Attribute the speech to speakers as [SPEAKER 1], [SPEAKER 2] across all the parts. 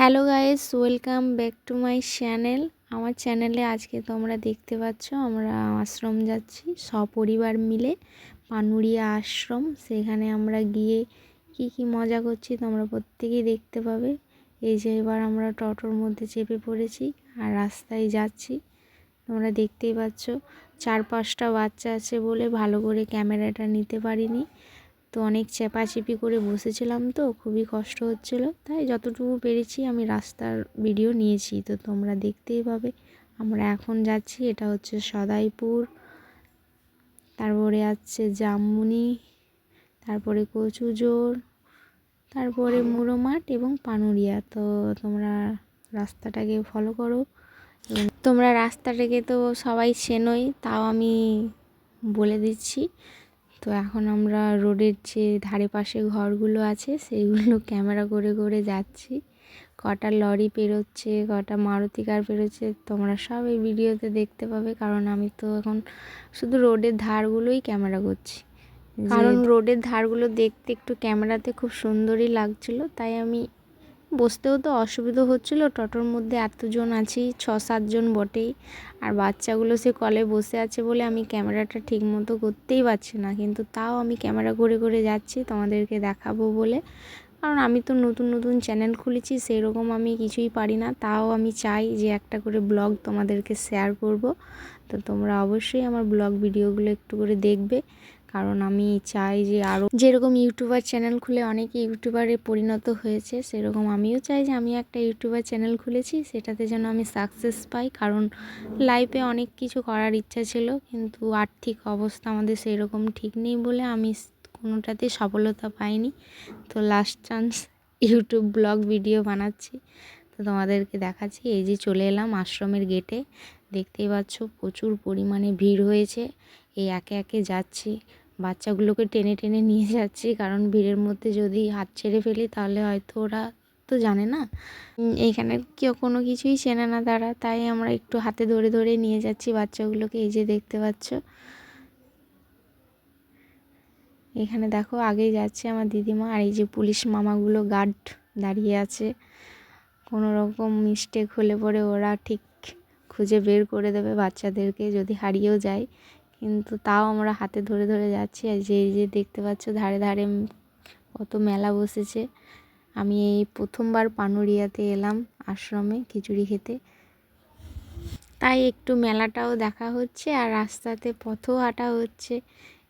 [SPEAKER 1] Hello guys, welcome back to my channel. আমার চ্যানেলে আজকে তোমরা দেখতে পাচ্ছ, আমরা আশ্রম যাচ্ছি সপরিবার মিলে, পানুরিয়া আশ্রম। সেখানে আমরা গিয়ে কি কি মজা করছি তোমরা প্রত্যেকেই দেখতে পাবে। এই যে এবার আমরা টোটোর মধ্যে চেপে পড়েছি আর রাস্তায় যাচ্ছি। তোমরা দেখতেই পাচ্ছ, চার পাঁচটা বাচ্চা আছে বলে ভালো করে ক্যামেরাটা নিতে পারিনি। তো অনেক চেপাচেপি করে বসেছিলাম তো, খুবই কষ্ট হচ্ছিল। তাই যতটুকু পেরেছি আমি রাস্তার ভিডিও নিয়েছি। তো তোমরা দেখতেই পাবে, আমরা এখন যাচ্ছি, এটা হচ্ছে সদাইপুর। তারপরে আছে জামমুনি, তারপরে কচুজোর, তারপরে মুড়োমাঠ এবং পানুরিয়া। তো তোমরা রাস্তাটাকে ফলো করো। তোমরা রাস্তাটাকে তো সবাই চেনোই, তাও আমি বলে দিচ্ছি। তো এখন আমরা রোডের যে ধারে পাশে ঘরগুলো আছে সেইগুলো ক্যামেরা করে করে যাচ্ছি। কটা লরি পেরোচ্ছে কটা মারুতি কার পেরোচ্ছে তোমরা সব এই ভিডিওতে দেখতে পাবে। কারণ আমি তো এখন শুধু রোডের ধারগুলোই ক্যামেরা করছি। কারণ রোডের ধারগুলো দেখতে একটু ক্যামেরাতে খুব সুন্দরই লাগছিল তাই আমি বসতেও তো অসুবিধা হচ্ছিল। টোটোর মধ্যে এতজন আছি ছ সাতজন বটেই। আর বাচ্চাগুলো সে কলে বসে আছে বলে আমি ক্যামেরাটা ঠিক মতো করতেই পারছি না। কিন্তু তাও আমি ক্যামেরা করে করে যাচ্ছি, তোমাদেরকে দেখাবো বলে। কারণ আমি তো নতুন নতুন চ্যানেল খুলেছি সেই রকম আমি কিছুই পারি না। তাও আমি চাই যে একটা করে ব্লগ তোমাদেরকে শেয়ার করব। তো তোমরা অবশ্যই আমার ব্লগ ভিডিওগুলো একটু করে দেখবে। কারণ আমি চাই যে আরও যেরকম ইউটিউবার চ্যানেল খুলে অনেকে ইউটিউবারে পরিণত হয়েছে, সেরকম আমিও চাই যে আমি একটা ইউটিউবার চ্যানেল খুলেছি, সেটাতে যেন আমি সাকসেস পাই। কারণ লাইফে অনেক কিছু করার ইচ্ছা ছিল, কিন্তু আর্থিক অবস্থা আমাদের সেরকম ঠিক নেই বলে আমি কোনোটাতে সফলতা পাইনি। তো last chance YouTube blog video বানাচ্ছি। তো তোমাদেরকে দেখাচ্ছি। এই যে চলে এলাম আশ্রমের গেটে দেখতেই পাচ্ছ প্রচুর পরিমাণে ভিড় হয়েছে। এই একে একে যাচ্ছি। বাচ্চাগুলোকে টেনে টেনে নিয়ে যাচ্ছি। কারণ ভিড়ের মধ্যে যদি হাত ছেড়ে ফেলি, তাহলে হয়তো ওরা তো জানে না। এইখানে কেউ কোনো কিছুই চেনে না তারা। তাই আমরা একটু হাতে ধরে ধরে নিয়ে যাচ্ছি বাচ্চাগুলোকে। এই যে দেখতে পাচ্ছ। এখানে দেখো, আগেই যাচ্ছে আমার দিদিমা। আর এই যে পুলিশ মামাগুলো গার্ড দাঁড়িয়ে আছে। কোনো রকম মিস্টেক হলে পরে ওরা ঠিক খুঁজে বের করে দেবে বাচ্চাদেরকে যদি হারিয়েও যায়। কিন্তু তাও আমরা হাতে ধরে ধরে যাচ্ছি। আর যে যে দেখতে পাচ্ছ ধারে ধারে কত মেলা বসেছে। আমি এই প্রথমবার পানুরিয়াতে এলাম আশ্রমে খিচুড়ি খেতে। তাই একটু মেলাটাও দেখা হচ্ছে আর রাস্তাতে পথও হাঁটা হচ্ছে।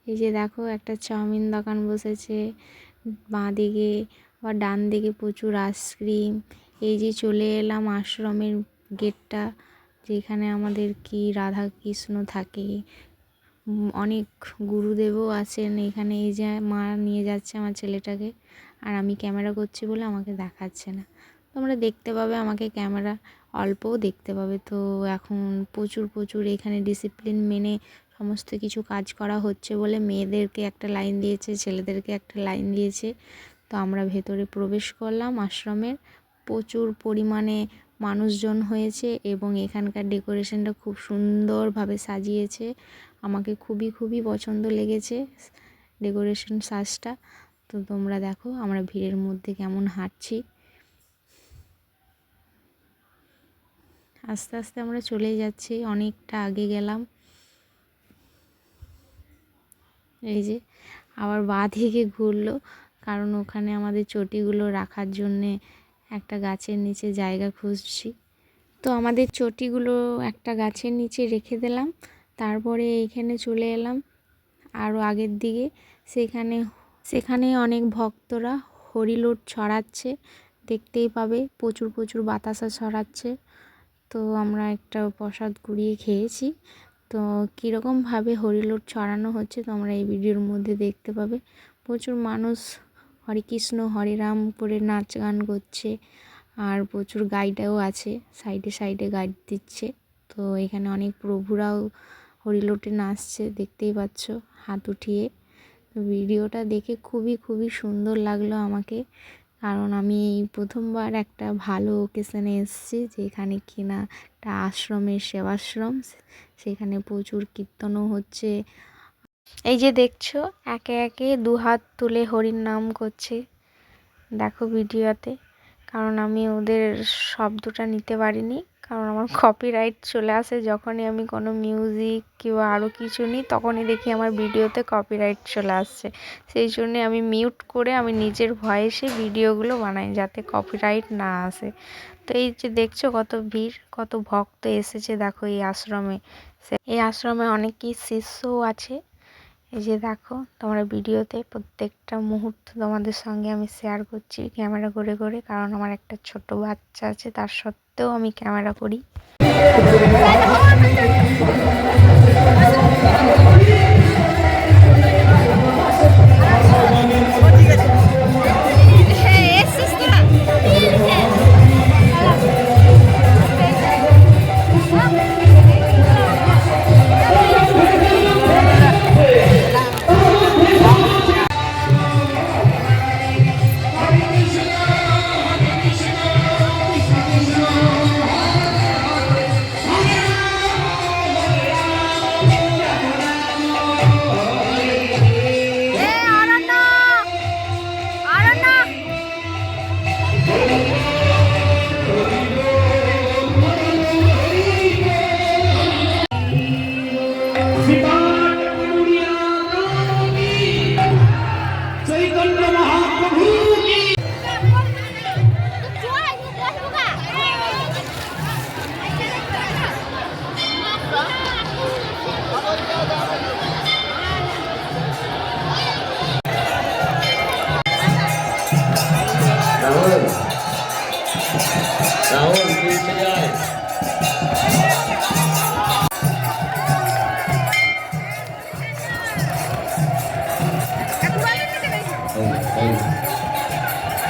[SPEAKER 1] এই যে দেখো একটা চাউমিন দোকান বসেছে। বাঁ দিকে বা ডান দিকে প্রচুর আইসক্রিম এই যে চলে এলাম আশ্রমের গেটটা, যেখানে আমাদের কি রাধা কৃষ্ণ থাকে। অনেক গুরুদেবও আছেন এখানে, এই যে মা নিয়ে যাচ্ছে আমার ছেলেটাকে, আর আমি ক্যামেরা করছি বলে আমাকে দেখাচ্ছে না। তোমরা দেখতে পাবে আমাকে ক্যামেরা, অল্পও দেখতে পাবে। তো এখন প্রচুর প্রচুর এখানে ডিসিপ্লিন মেনে সমস্ত কিছু কাজ করা হচ্ছে বলে মেয়েদেরকে একটা লাইন দিয়েছে, ছেলেদেরকে একটা লাইন দিয়েছে। তো আমরা ভেতরে প্রবেশ করলাম আশ্রমের। প্রচুর পরিমাণে মানুষজন হয়েছে এবং এখানকার ডেকোরেশনটা খুব সুন্দরভাবে সাজিয়েছে। আমাকে খুবই খুবই পছন্দ লেগেছে ডেকোরেশন সাজটা। তো তোমরা দেখো আমরা ভিড়ের মধ্যে কেমন হাঁটছি। আস্তে আস্তে আমরা চলে যাচ্ছি, অনেকটা আগে গেলাম। এই যে আবার বা দিকে ঘুরলো, কারণ ওখানে আমাদের চটিগুলো রাখার জন্যে একটা গাছের নিচে জায়গা খুঁজছি। তো আমাদের চটিগুলো একটা গাছের নিচে রেখে দিলাম। তারপরে এইখানে চলে এলাম আরও আগের দিকে। সেখানে সেখানে অনেক ভক্তরা হরিলোট ছড়াচ্ছে। দেখতেই পাবে প্রচুর প্রচুর বাতাসা ছড়াচ্ছে। তো আমরা একটা প্রসাদ কুড়িয়ে খেয়েছি। তো কীরকমভাবে হরিলোট ছড়ানো হচ্ছে তোমরা এই ভিডিওর মধ্যে দেখতে পাবে। প্রচুর মানুষ হরে কৃষ্ণ, হরে রাম করে নাচ গান করছে। আর প্রচুর গাইডাও আছে, সাইডে সাইডে গাইড দিচ্ছে। তো এখানে অনেক প্রভুরাও হরিলোটে নাচছে, দেখতেই পাচ্ছ, হাত উঠিয়ে। ভিডিওটা দেখে খুবই খুবই সুন্দর লাগল আমাকে। কারণ আমি এই প্রথমবার একটা ভালো ওকেশনে এসেছি যেখানে কিনা একটা আশ্রমের সেবাশ্রম সেখানে প্রচুর কীর্তনও হচ্ছে। এই যে দেখছ, একে একে দু হাত তুলে হরির নাম করছে। দেখো ভিডিওতে, কারণ আমি ওদের শব্দটা নিতে পারিনি, কারণ আমার কপিরাইট চলে আসে। যখনই আমি কোনো মিউজিক কিংবা আরও কিছু নিই, তখনই দেখি আমার ভিডিওতে কপিরাইট চলে আসছে। সেই জন্যে আমি মিউট করে আমি নিজের ভয়েসে ভিডিওগুলো বানাই যাতে কপিরাইট না আসে। তো এই যে দেখছ কত ভিড়, কত ভক্ত এসেছে দেখো এই আশ্রমে। এই আশ্রমে অনেকই শিষ্যও আছে। এই যে দেখো, তোমরা ভিডিওতে প্রত্যেকটা মুহূর্ত তোমাদের সঙ্গে আমি শেয়ার করছি ক্যামেরা করে করে, কারণ আমার একটা ছোট বাচ্চা আছে, তার সত্ত্বেও আমি ক্যামেরা করি।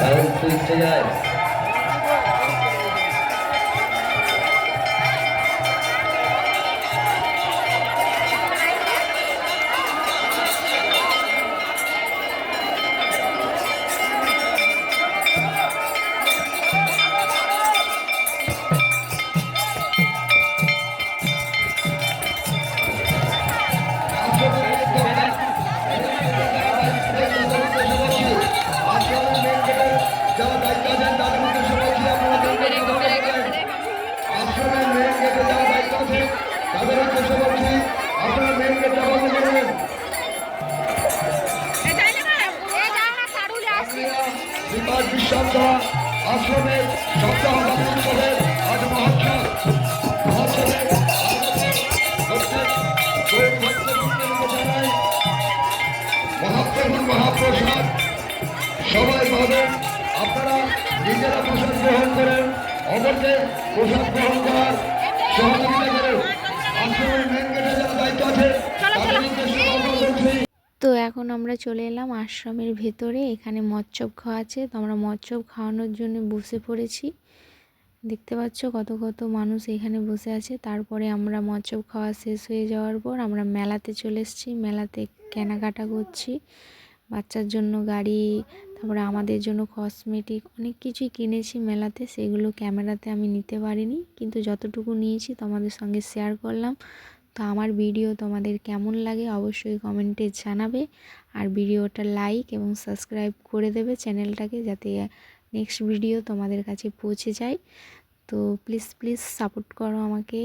[SPEAKER 2] রাহুল তুই বিশ্বাসরা আশ্রমের সপ্তাহ ব্যাপী আজ ভক্তবৃন্দকে জানাই মহাপ্রভুর সবাই পাবেন আপনারা নিজেরা প্রসাদ গ্রহণ করেন অপরকে প্রসাদ গ্রহণ করার সহযোগিতা করেন। আশ্রমের মেন গেটে যারা দায়িত্ব আছে, তাদের উদ্দেশ্যে
[SPEAKER 1] তো এখন আমরা চলে এলাম আশ্রমের ভেতরে। এখানে মচ্ছব খাওয়া আছে। তো আমরা মচ্ছব খাওয়ানোর জন্য বসে পড়েছি। দেখতে পাচ্ছ কত কত মানুষ এখানে বসে আছে। তারপরে আমরা মচ্ছব খাওয়া শেষ হয়ে যাওয়ার পর আমরা মেলাতে চলে এসেছি। মেলাতে কেনাকাটা করছি। বাচ্চার জন্য গাড়ি, তারপরে আমাদের জন্য কসমেটিক অনেক কিছুই কিনেছি মেলাতে। সেগুলো ক্যামেরাতে আমি নিতে পারিনি। কিন্তু যতটুকু নিয়েছি তোমাদের সঙ্গে শেয়ার করলাম। তো আমার ভিডিও তোমাদের কেমন লাগে অবশ্যই কমেন্টে জানাবে। আর ভিডিওটা লাইক এবং সাবস্ক্রাইব করে দেবে চ্যানেলটাকে যাতে নেক্সট ভিডিও তোমাদের কাছে পৌঁছে যায়। তো প্লিজ প্লিজ সাপোর্ট করো আমাকে।